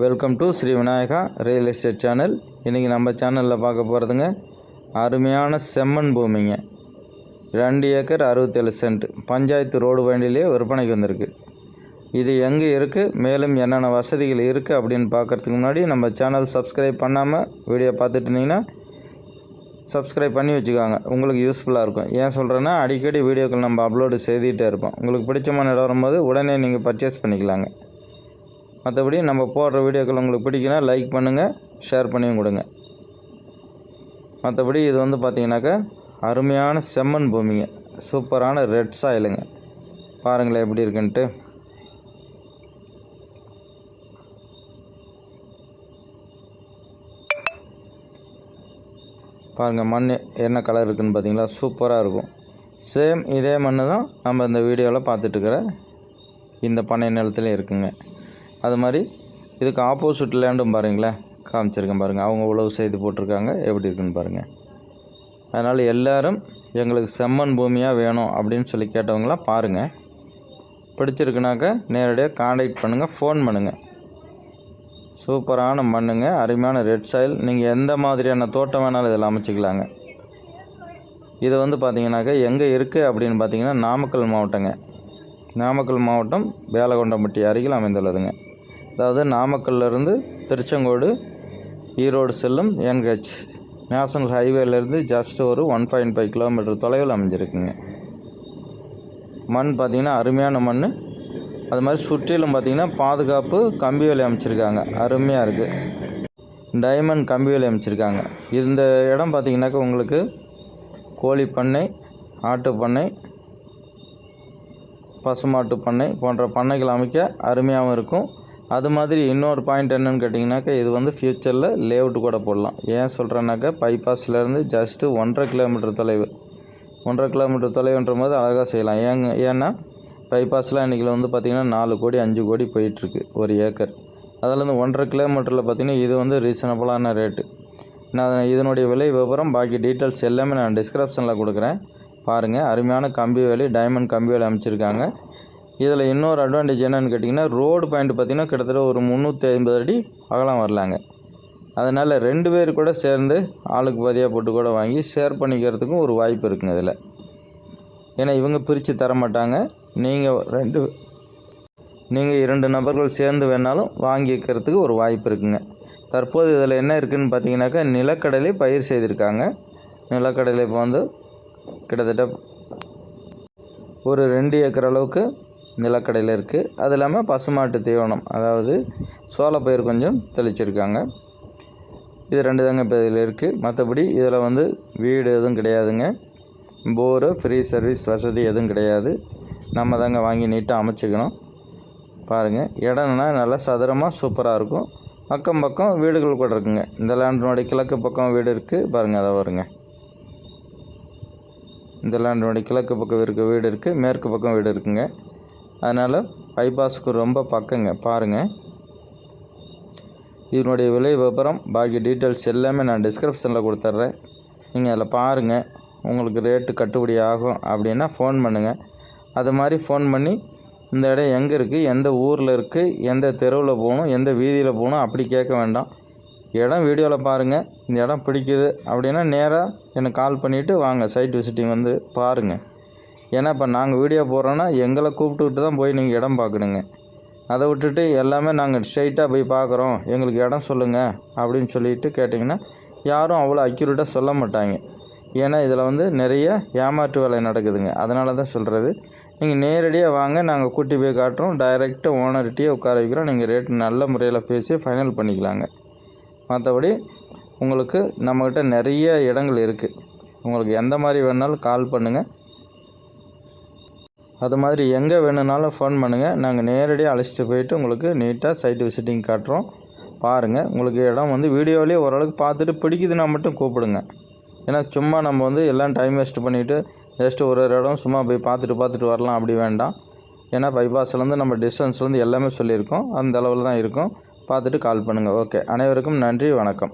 Welcome to Sri Vinayaka real estate channel இன்றைக்கி நம்ம சேனலில் பார்க்க போகிறதுங்க அருமையான செம்மண் பூமிங்க. ரெண்டு ஏக்கர் அறுபத்தேழு சென்ட். பஞ்சாயத்து ரோடு வண்டியிலே விற்பனைக்கு வந்திருக்கு. இது எங்கே இருக்குது மேலும் என்னென்ன வசதிகள் இருக்குது அப்படின்னு பார்க்குறதுக்கு முன்னாடி நம்ம சேனல் சப்ஸ்கிரைப் பண்ணாமல் வீடியோ பார்த்துட்டு இருந்தீங்கன்னா சப்ஸ்கிரைப் பண்ணி வச்சுக்கோங்க. உங்களுக்கு யூஸ்ஃபுல்லாக இருக்கும். ஏன் சொல்கிறேன்னா அடிக்கடி வீடியோக்கள் நம்ம அப்லோடு செய்துகிட்டே இருப்போம். உங்களுக்கு பிடிச்சமான இடம் வரும்போது உடனே நீங்கள் பர்ச்சேஸ் பண்ணிக்கலாங்க. மற்றபடி நம்ம போடுற வீடியோக்கள் உங்களுக்கு பிடிக்குன்னா லைக் பண்ணுங்கள் ஷேர் பண்ணியும் கொடுங்க. மற்றபடி இது வந்து பார்த்தீங்கன்னாக்கா அருமையான செம்மண் பூமிங்க. சூப்பரான ரெட் சாயிலுங்க பாருங்களேன் எப்படி இருக்குன்ட்டு. பாருங்கள் மண் என்ன கலர் இருக்குதுன்னு பார்த்தீங்களா? சூப்பராக இருக்கும். சேம் இதே மண் தான் நம்ம இந்த வீடியோவில் பார்த்துட்டுருக்கிற இந்த பண்ணை நிலத்துலேயும் இருக்குங்க. அது மாதிரி இதுக்கு ஆப்போசிட் லேண்டும் பாருங்களேன். காமிச்சிருக்கேன் பாருங்கள் அவங்க உழவு செய்து போட்டிருக்காங்க. எப்படி இருக்குன்னு பாருங்கள் அதனால் எல்லோரும் எங்களுக்கு செம்மண் பூமியாக வேணும் அப்படின்னு சொல்லி கேட்டவங்களாம் பாருங்கள் பிடிச்சிருக்குனாக்கா நேரடியாக காண்டாக்ட் பண்ணுங்கள் ஃபோன் பண்ணுங்கள் சூப்பரான மண்ணுங்க. அருமையான ரெட் சாயில் நீங்கள் எந்த மாதிரியான தோட்டம் வேணாலும் இதில் அமைச்சிக்கலாங்க. இது வந்து பார்த்திங்கனாக்கா எங்கே இருக்குது அப்படின்னு பார்த்தீங்கன்னா நாமக்கல் மாவட்டங்க. நாமக்கல் மாவட்டம் வேலகொண்டம்பட்டி அருகில் அமைந்துள்ளதுங்க. அதாவது நாமக்கல்லேருந்து திருச்செங்கோடு ஈரோடு செல்லும் என்ஹெச். நேஷனல் ஹைவேலேருந்து ஜஸ்ட் ஒரு ஒன் பாயிண்ட் ஃபைவ் கிலோமீட்டர் தொலைவில் அமைஞ்சிருக்குங்க. மண் பார்த்திங்கன்னா அருமையான மண். அது மாதிரி சுற்றிலும் பார்த்திங்கன்னா பாதுகாப்பு கம்பி வேலை அமைச்சிருக்காங்க. அருமையாக இருக்குது டைமண்ட் கம்பி வேலை அமைச்சிருக்காங்க. இந்த இடம் பார்த்திங்கனாக்கா உங்களுக்கு கோழி பண்ணை ஆட்டு பண்ணை பசுமாட்டு பண்ணை போன்ற பண்ணைகள் அமைக்க அருமையாகவும் இருக்கும். அது மாதிரி இன்னொரு பாயிண்ட் என்னென்னு கேட்டிங்கனாக்கா இது வந்து ஃப்யூச்சரில் லேவுட்டு கூட போடலாம். ஏன் சொல்கிறேன்னாக்கா பைபாஸ்லேருந்து ஜஸ்ட்டு ஒன்றரை கிலோமீட்டர் தொலைவு. ஒன்றரை கிலோமீட்டர் தொலைவுன்ற போது அழகாக செய்யலாம். ஏங்க ஏன்னா பைபாஸ்லாம் இன்றைக்கி வந்து பார்த்திங்கன்னா நாலு கோடி அஞ்சு கோடி போயிட்டுருக்கு ஒரு ஏக்கர். அதில் வந்து ஒன்றரை கிலோமீட்டரில் பார்த்திங்கன்னா இது வந்து ரீசனபுளான ரேட்டு நான் இதனுடைய விலை விவரம் பாக்கி டீட்டெயில்ஸ் எல்லாமே நான் டிஸ்கிரிப்ஷனில் கொடுக்குறேன். பாருங்கள் அருமையான கம்பி வேலி டைமண்ட் கம்பி வேலி அமைச்சிருக்காங்க. இதில் இன்னொரு அட்வான்டேஜ் என்னென்னு கேட்டிங்கன்னா ரோடு பாயிண்ட் பார்த்திங்கன்னா கிட்டத்தட்ட ஒரு முந்நூற்றி ஐம்பது அடி அகலம் வரலாங்க. அதனால் ரெண்டு பேர் கூட சேர்ந்து ஆளுக்கு பதியாக போட்டு கூட வாங்கி ஷேர் பண்ணிக்கிறதுக்கும் ஒரு வாய்ப்பு இருக்குங்க இதில். ஏன்னா இவங்க பிரித்து தர மாட்டாங்க. நீங்கள் ரெண்டு நீங்கள் இரண்டு நபர்கள் சேர்ந்து வேணாலும் வாங்கிக்கிறதுக்கு ஒரு வாய்ப்பு இருக்குங்க. தற்போது இதில் என்ன இருக்குதுன்னு பார்த்தீங்கன்னாக்கா நிலக்கடலை பயிர் செய்திருக்காங்க. நிலக்கடலை இப்போ வந்து கிட்டத்தட்ட ஒரு ரெண்டு ஏக்கர் அளவுக்கு நிலக்கடையில் இருக்குது. அது இல்லாமல் பசுமாட்டு தீவனம் அதாவது சோளப்பயிர் கொஞ்சம் தெளிச்சிருக்காங்க. இது ரெண்டு தாங்க இப்போ இதில் இருக்குது. மற்றபடி இதில் வந்து வீடு எதுவும் கிடையாதுங்க. போரு ஃப்ரீ சர்வீஸ் வசதி எதுவும் கிடையாது. நம்ம தாங்க வாங்கி நீட்டாக அமைச்சிக்கணும். பாருங்கள் இடம்னா நல்லா சதுரமாக சூப்பராக இருக்கும். அக்கம் பக்கம் வீடுகள் கூட இருக்குங்க. இந்த லேண்டினுடைய கிழக்கு பக்கம் வீடு இருக்குது. பாருங்கள் அதை வருங்க. இந்த லேண்டினுடைய கிழக்கு பக்கம் இருக்க வீடு இருக்குது. மேற்கு பக்கம் வீடு இருக்குங்க. அதனால் பைபாஸுக்கு ரொம்ப பக்கங்க பாருங்கள் இதனுடைய விலை விவரம் பாக்கி டீட்டெயில்ஸ் எல்லாமே நான் டிஸ்கிரிப்ஷனில் கொடுத்துட்றேன் நீங்கள் அதில் பாருங்கள் உங்களுக்கு ரேட்டு கட்டுப்படி ஆகும் அப்படின்னா ஃபோன் பண்ணுங்கள் அது மாதிரி ஃபோன் பண்ணி இந்த இடம் எங்கே இருக்குது எந்த ஊரில் இருக்குது எந்த தெருவில் போகணும் எந்த வீதியில் போகணும் அப்படி கேட்க வேண்டாம். இடம் வீடியோவில் பாருங்கள் இந்த இடம் பிடிக்குது அப்படின்னா நேராக எனக்கு கால் பண்ணிவிட்டு வாங்க சைட் விசிட்டிங் வந்து பாருங்கள் ஏன்னா இப்போ நாங்கள் வீடியோ போடுறோன்னா எங்களை கூப்பிட்டுக்கிட்டு தான் போய் நீங்கள் இடம் பார்க்கணுங்க. அதை விட்டுட்டு எல்லாமே நாங்கள் ஸ்ட்ரைட்டாக போய் பார்க்குறோம். எங்களுக்கு இடம் சொல்லுங்கள் அப்படின்னு சொல்லிட்டு கேட்டிங்கன்னா யாரும் அவ்வளோ அக்யூரேட்டாக சொல்ல மாட்டாங்க. ஏன்னா இதில் வந்து நிறைய ஏமாற்று வேலை நடக்குதுங்க. அதனால தான் சொல்கிறது நீங்கள் நேரடியாக வாங்க நாங்கள் கூட்டி போய் காட்டுறோம். டைரெக்டாக ஓனர்கிட்டயே உட்கார வைக்கிறோம். நீங்கள் ரேட் நல்ல முறையில் பேசி ஃபைனல் பண்ணிக்கலாங்க. மற்றபடி உங்களுக்கு நம்மக்கிட்ட நிறைய இடங்கள் இருக்குது உங்களுக்கு எந்த மாதிரி வேணாலும் கால் பண்ணுங்கள் அது மாதிரி எங்கே வேணும்னாலும் ஃபோன் பண்ணுங்கள் நாங்கள் நேரடியாக அழைச்சிட்டு போயிட்டு உங்களுக்கு நீட்டாக சைட் விசிட்டிங் காட்டுறோம். பாருங்கள் உங்களுக்கு இடம் வந்து வீடியோவிலே ஓரளவுக்கு பார்த்துட்டு பிடிக்குதுன்னா மட்டும் கூப்பிடுங்க. ஏன்னா சும்மா நம்ம வந்து எல்லாம் டைம் வேஸ்ட் பண்ணிவிட்டு ஜஸ்ட் ஒரு ஒரு இடம் சும்மா போய் பார்த்துட்டு பார்த்துட்டு வரலாம். அப்படி வேண்டாம். ஏன்னா பைபாஸ்லேருந்து நம்ம டிஸ்டன்ஸ்லேருந்து எல்லாமே சொல்லியிருக்கோம். அந்த அளவில் தான் இருக்கும். பார்த்துட்டு கால் பண்ணுங்கள் ஓகே அனைவருக்கும் நன்றி. வணக்கம்.